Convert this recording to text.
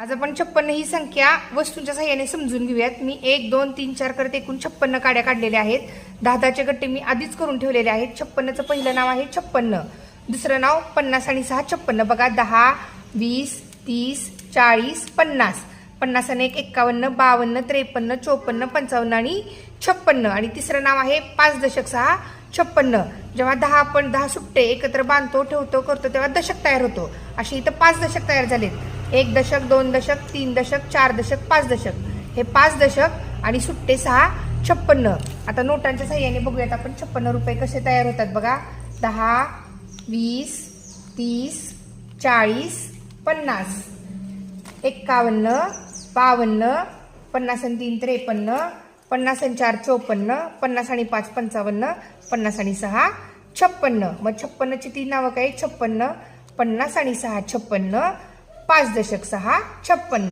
आज आपण छप्पन्न ही संख्या वस्तूंच्या सहाय्याने समजून घेऊयात. मी एक दोन तीन चार करत एकूण छप्पन्न काड्या काढलेल्या आहेत. दहा दहाचे गट्टे मी आधीच करून ठेवलेले आहेत. छप्पन्नचं पहिलं नाव आहे छप्पन्न. दुसरं नाव पन्नास आणि सहा छप्पन्न. बघा दहा वीस तीस चाळीस पन्नास. पन्नास आणि एक एक्कावन्न बावन्न त्रेपन्न चोपन्न पंचावन्न आणि छप्पन्न. आणि तिसरं नाव आहे पाच दशक सहा छप्पन्न. जेव्हा दहा आपण दहा सुट्टे एकत्र बांधतो ठेवतो करतो तेव्हा दशक तयार होतो. असे इथं पाच दशक तयार झालेत. एक दशक दोन दशक तीन दशक चार दशक पाच दशक. हे पाच दशक आणि सुट्टे सहा छप्पन्न. आता नोटांच्या सहाय्याने बघूयात आपण. छप्पन्न रुपये कसे तयार होतात बघा. दहा वीस तीस चाळीस पन्नास. एक्कावन्न बावन्न पन्नास आणि तीन त्रेपन्न पन्नास आणि चार चोपन्न पन्नास आणि पाच पंचावन्न पन्नास आणि सहा छप्पन्न. मग छप्पन्नची तीन नावं काय? छप्पन्न पन्नास आणि सहा छप्पन्न पाच दशक सहा छप्पन्न